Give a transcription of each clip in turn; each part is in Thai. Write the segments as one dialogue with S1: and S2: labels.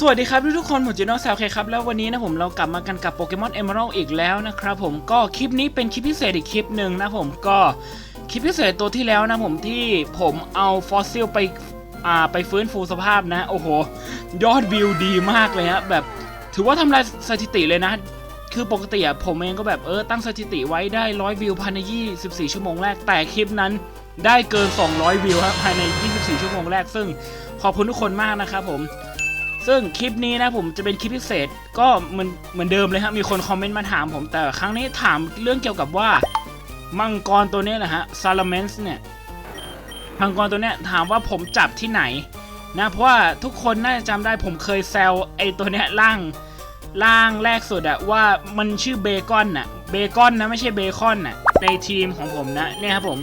S1: สวัสดีครับทุกๆคนผมจูโน่แซวเคครับแล้ววันนี้นะผมเรากลับมากันกับโปเกมอนเอเมอรัลอีกแล้วนะครับผมก็คลิปนี้เป็นคลิปพิเศษอีกคลิปหนึ่งนะผมก็คลิปพิเศษตัวที่แล้วนะผมที่ผมเอาฟอสซิลไปอ่าไปฟื้นฟูสภาพนะ โอ้โห ยอดวิวดีมากเลยฮะแบบถือว่าทำลายสถิติเลยนะ คือปกติอะผมเองก็แบบเออตั้งสถิติไว้ได้ร้อยวิวภายใน 24 ชั่วโมงแรกแต่คลิปนั้นได้เกิน 200 วิวครับภายใน 24 ชั่วโมงแรกซึ่งขอบคุณทุกคนมากนะครับผม ซึ่งคลิปนี้นะผมจะเป็นคลิปพิเศษก็เหมือนเหมือนเดิมเลยครับมีคนคอมเมนต์มาถามผมแต่ครั้งนี้ถามเรื่องเกี่ยวกับว่ามังกรตัวนี้นะฮะซาลาเมนส์เนี่ยมังกรตัวเนี้ยถามว่าผมจับที่ไหนนะเพราะว่าทุกคนน่าจะจำได้ผมเคยแซวไอตัวเนี้ยล่างล่างแรกสุดอะว่ามันชื่อเบคอนน่ะเบคอนนะไม่ใช่เบคอนน่ะในทีมของผมนะเนี่ยครับผม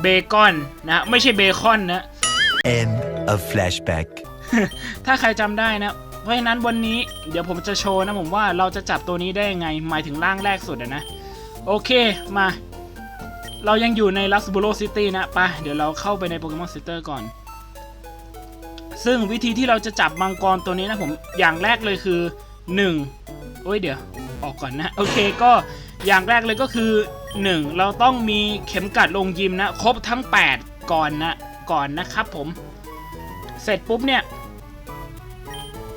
S1: เบคอนนะไม่ใช่เบคอนนะ
S2: End of flashback.
S1: ถ้าใครจำได้นะ เพราะฉะนั้นวันนี้เดี๋ยวผมจะโชว์นะผมว่าเราจะจับตัวนี้ได้ยังไง หมายถึงร่างแรกสุดนะ โอเคมา เรายังอยู่ในลัสบูโรซิตี้นะปะเดี๋ยวเราเข้าไปในโปเกมอนซ็นเตอร์ก่อน ซึ่งวิธีที่เราจะจับมังกรตัวนี้นะผมอย่างแรกเลยคือ1โอ้ยเดี๋ยวออกก่อนนะ โอเคก็อย่างแรกเลยก็คือ 1 เราต้องมีเข็มกัดลงยิมนะ ครบทั้ง 8 ก่อนนะก่อนนะครับผม เสร็จปุ๊บเนี่ย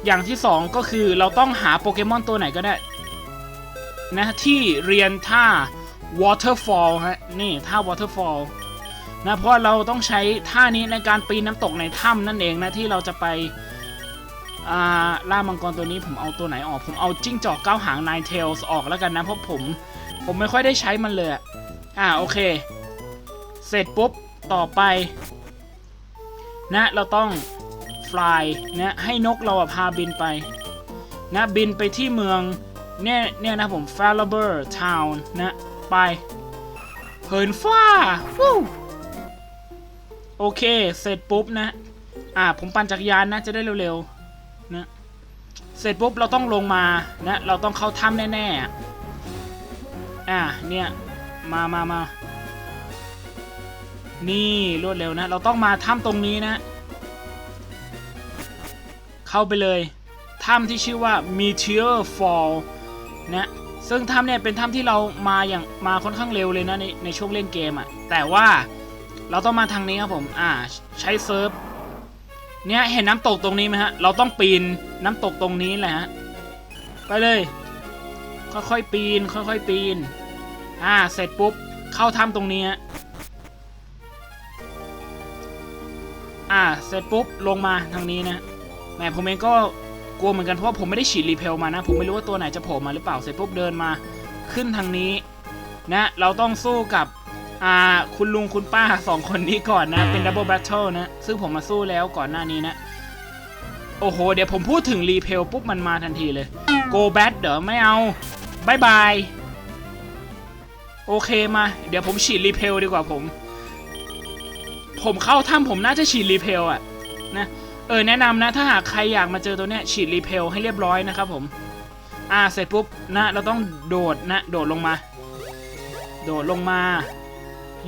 S1: อย่างที่สองก็คือเราต้องหาโปเกมอนตัวไหนก็ได้ นะที่เรียนท่า waterfall ฮะนี่ท่า waterfall นะเพราะเราต้องใช้ท่านี้ในการปีนน้ำตกในถ้ำนั่นเองนะที่เราจะไปล่ามังกรตัวนี้ผมเอาตัวไหนออก ผมเอาจิ้งจอกเก้าหาง nine tails ออกแล้วกันนะ เพราะผม ผมไม่ค่อยได้ใช้มันเลยอ่าโอเค เสร็จปุ๊บ ต่อไป นะเราต้อง fly นะให้นกเราพาบินไปนะบินไปที่เมืองเนี่ยเนี่ยนะผม f a l a b e r Town นะไปเหินฟ้าฟู้โอเค เสร็จปุ๊บนะ อ่า ผมปั่นจักรยานนะ จะได้เร็วๆ นะ เสร็จปุ๊บ เราต้องลงมา นะ เราต้องเข้าถ้ำแน่ๆอะอ่า เนี่ย มามามา นี่รวดเร็วนะ เราต้องมาถ้ำตรงนี้นะ เข้าไปเลยถ้ำที่ชื่อว่า Meteor Fall นะซึ่งถ้ำเนี่ยเป็นถ้ำที่เรามาอย่างมาค่อนข้างเร็วเลยนะในในช่วงเล่นเกมอะ่ะแต่ว่าเราต้องมาทางนี้ครับผมอ่าใช้เซิร์ฟเนี่ยเห็นน้ำตกตรงนี้ไหมฮะเราต้องปีนน้ำตกตรงนี้แหละฮะไปเลย ค่อยๆปีน ค่อยๆปีนอ่าเสร็จปุ๊บเข้าถ้ำตรงนี้ฮะอ่าเสร็จปุ๊บลงมาทางนี้นะ แหมผมเองก็กลัวเหมือนกันเพราะว่าผมไม่ได้ฉีดรีเพลมานะ ผมไม่รู้ว่าตัวไหนจะโผล่มาหรือเปล่าเสร็จปุ๊บเดินมาขึ้นทางนี้นะเราต้องสู้กับอ่าคุณลุงคุณป้าสองคนนี้ก่อนนะ เป็นดับเบิลแบทเทิลนะ ซึ่งผมมาสู้แล้วก่อนหน้านี้นะ โอ้โห เดี๋ยวผมพูดถึงรีเพลปุ๊บมันมาทันทีเลย go back เดี๋ยวไม่เอาบายบาย โอเคมา เดี๋ยวผมฉีดรีเพลดีกว่าผม ผมเข้าถ้ำผมน่าจะฉีดรีเพลอะนะ เออแนะนำนะ ถ้าหากใครอยากมาเจอตัวเนี้ยฉีดรีเพลให้เรียบร้อยนะครับผม อ่าเสร็จปุ๊บนะเราต้องโดดนะ โดดลงมา โดดลงมา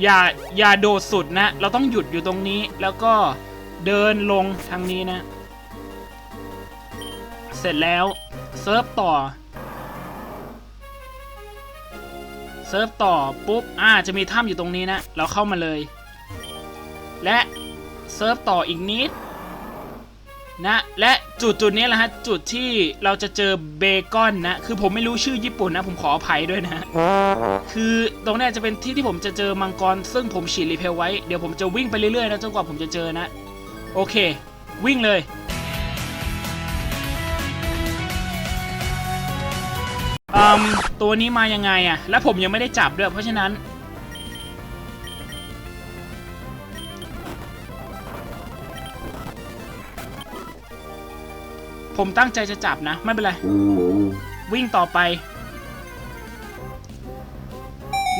S1: อย่าอย่าโดดสุดนะ เราต้องหยุดอยู่ตรงนี้ แล้วก็เดินลงทางนี้นะ เสร็จแล้วเซิร์ฟต่อเซิร์ฟต่อปุ๊บอ่าจะมีถ้ำอยู่ตรงนี้นะ เราเข้ามาเลย และเซิร์ฟต่ออีกนิด นะและจุดจุดนี้แหละฮะจุดที่เราจะเจอเบคอนนะ คือผมไม่รู้ชื่อญี่ปุ่นนะ ผมขออภัยด้วยนะ คือตรงนี้จะเป็นที่ที่ผมจะเจอมังกร ซึ่งผมฉีดรีเพลไว้ เดี๋ยวผมจะวิ่งไปเรื่อยๆนะจนกว่าผมจะเจอนะ โอเค วิ่งเลยอืมตัวนี้มายังไงอะและผมยังไม่ได้จับด้วยเพราะฉะนั้น ผมตั้งใจจะจับนะ ไม่เป็นไร วิ่งต่อไป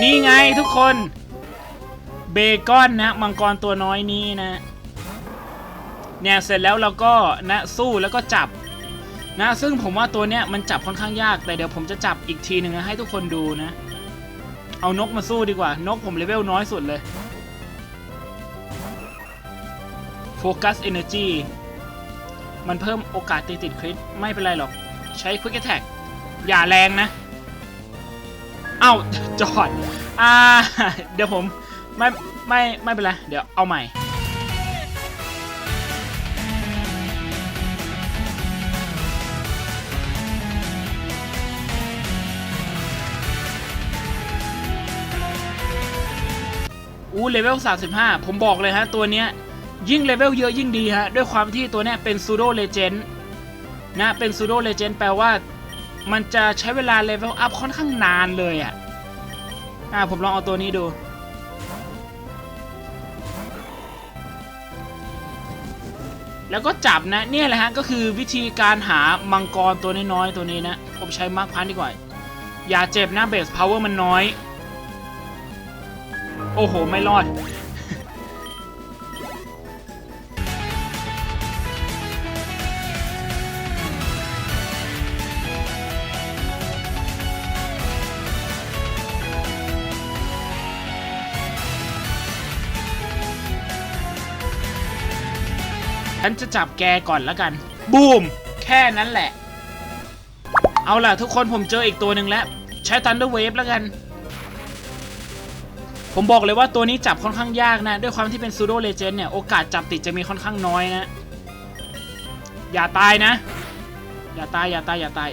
S1: นี่ไงทุกคน เบคอนนะ มังกรตัวน้อยนี้นะ เนี่ยเสร็จแล้วเราก็นะสู้แล้วก็จับนะซึ่งผมว่าตัวเนี้ยมันจับค่อนข้างยาก แต่เดี๋ยวผมจะจับอีกทีหนึ่งนะให้ทุกคนดูนะ เอานกมาสู้ดีกว่า นกผมเลเวลน้อยสุดเลยโฟกัสเอเนจี มันเพิ่มโอกาสตีติดคริสไม่เป็นไรหรอก ใช้ Quick Attack อย่าแรงนะ เอ้า จอด อ่า เดี๋ยวผมไม่ไม่ไม่เป็นไร เดี๋ยวเอาใหม่อู้เลเวล 35 ผมบอกเลยฮะ ตัวเนี้ย ยิ่งเลเวลเยอะยิ่งดีฮะ ด้วยความที่ตัวเนี้ยเป็นซูโดเลเจนด์นะเป็นซูโดเลเจนด์แปลว่า มันจะใช้เวลาเลเวลอัพค่อนข้างนานเลยอะอ่าผมลองเอาตัวนี้ดู แล้วก็จับนะ เนี่ยแหละฮะ ก็คือวิธีการหามังกรตัวน้อยๆตัวนี้นะ ผมใช้มาร์คพันดีกว่า อย่าเจ็บนะเบสพาวเวอร์มันน้อย โอ้โห ไม่รอด ฉันจะจับแกก่อนแล้วกัน บูม แค่นั้นแหละ เอาล่ะทุกคนผมเจออีกตัวหนึ่งแล้ว ใช้ Thunder Wave แล้วกัน ผมบอกเลยว่าตัวนี้จับค่อนข้างยากนะ ด้วยความที่เป็นซูโดเลเจนเนี่ย โอกาสจับติดจะมีค่อนข้างน้อยนะ อย่าตายนะ อย่าตายอย่าตายอย่าตาย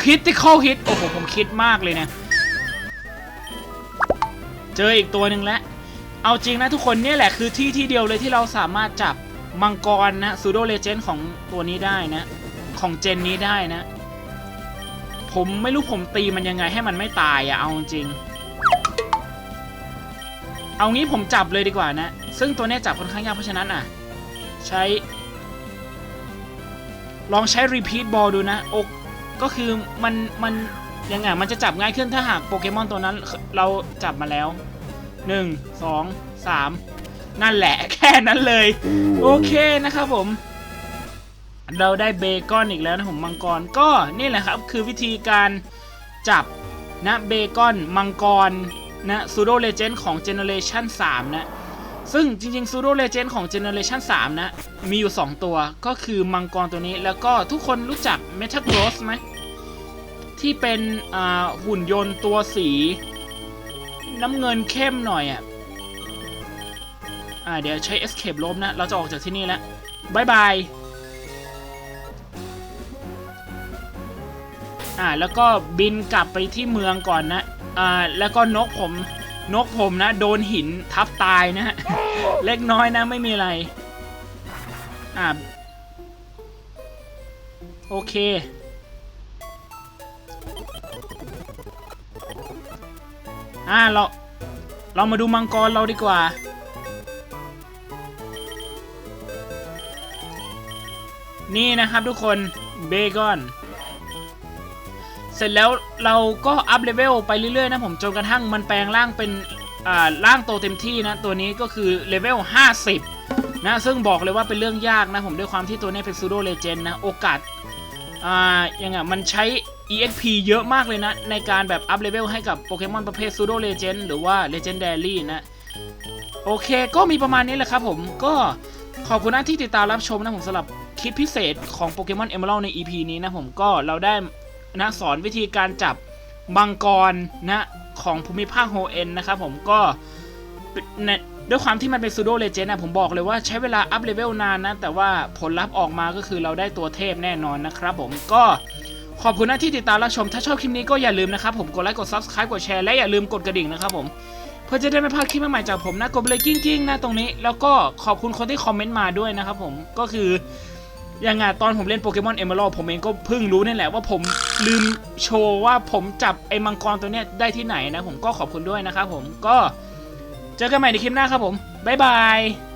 S1: คริติคอลฮิตโอ้โหผมคิดมากเลยเนี่ยเจออีกตัวหนึ่งแล้วเอาจริงนะทุกคนเนี่ยแหละคือที่ที่เดียวเลยที่เราสามารถจับ มังกรนะซูโดเลเจนของตัวนี้ได้นะ ของเจนนี้ได้นะ ผมไม่รู้ผมตีมันยังไงให้มันไม่ตายอะเอาจริง เอางี้ผมจับเลยดีกว่านะ ซึ่งตัวนี้จับค่อนข้างยากเพราะฉะนั้นอะ ใช้ ลองใช้ repeat ball ดูนะอกก็คือมันมันยังไงมันจะจับง่ายขึ้นถ้าหากโปเกมอนตัวนั้นเราจับมาแล้ว 1 2 3 นั่นแหละแค่นั้นเลย โอเคนะครับผม เราได้เบคอนอีกแล้วนะผมมังกรก็นี่แหละครับ คือวิธีการจับนะเบคอนมังกรนะซูโดเลเจนของเจเนอเรชัน3นะ ซึ่งจริงๆซูโดเลเจนของเจเนอเรชัน3นะ มีอยู่ 2 ตัวก็คือมังกรตัวนี้แล้วก็ทุกคนรู้จักเมทัลโกรสไหมที่เป็นอ่าหุ่นยนต์ตัวสี น้ำเงินเข้มหน่อยอะ อ่าเดี๋ยวใช้ escape ลบนะ เราจะออกจากที่นี่แล้วบายบาย อ่าแล้วก็บินกลับไปที่เมืองก่อนนะ อ่าแล้วก็นกผมนกผมนะ โดนหินทับตายนะฮะ เล็กน้อยนะไม่มีอะไร อ่าโอเค อ่าเราเรามาดูมังกรเราดีกว่า นี่นะครับทุกคนเบคอนเสร็จแล้วเราก็อัพเลเวลไปเรื่อยๆนะผมจนกระทั่งมันแปลงร่างเป็นอ่าร่างโตเต็มที่นะตัวนี้ก็คือเลเวล 50 นะซึ่งบอกเลยว่าเป็นเรื่องยากนะผมด้วยความที่ตัวนี้เป็นซูโดเลเจนนะโอกาสอ่ายังไงมันใช้ EXP เยอะมากเลยนะ ในการแบบอัพเลเวลให้กับโปเกมอนประเภทซูโดเลเจนหรือว่า Legendary นะ โอเคก็มีประมาณนี้แหละครับผมก็ขอบคุณนะที่ติดตามรับชมนะผมสำหรับ คลิปพิเศษของโปเกมอนเอเมอรัลใน EP นี้นะผมก็เราได้นะสอนวิธีการจับมังกรนะของภูมิภาคโฮเอ็นนะครับผมก็ในด้วยความที่มันเป็นซูโดเลเจนด์นะผมบอกเลยว่าใช้เวลาอัพเลเวลนานนะ แต่ว่าผลลัพธ์ออกมาก็คือเราได้ตัวเทพแน่นอนนะครับผมก็ขอบคุณนะที่ติดตามรับชม ถ้าชอบคลิปนี้ก็อย่าลืมนะครับผมกดไลค์กด Subscribe กดแชร์และอย่าลืมกดกระดิ่งนะครับผมเพื่อจะได้ไม่พลาดคลิปใหม่ๆจากผมนะกดเลยกิ้งกิ้งๆนะตรงนี้ แล้วก็ขอบคุณคนที่คอมเมนต์มาด้วยนะครับผมก็คือ ยังไงตอนผมเล่นโปเกมอนเอเมอรัลผมเองก็เพิ่งรู้นี่แหละว่าผมลืมโชว์ว่าผมจับไอ้มังกรตัวเนี้ยได้ที่ไหนนะ ผมก็ขอบคุณด้วยนะครับผมก็เจอกันใหม่ในคลิปหน้าครับผม บ๊ายบาย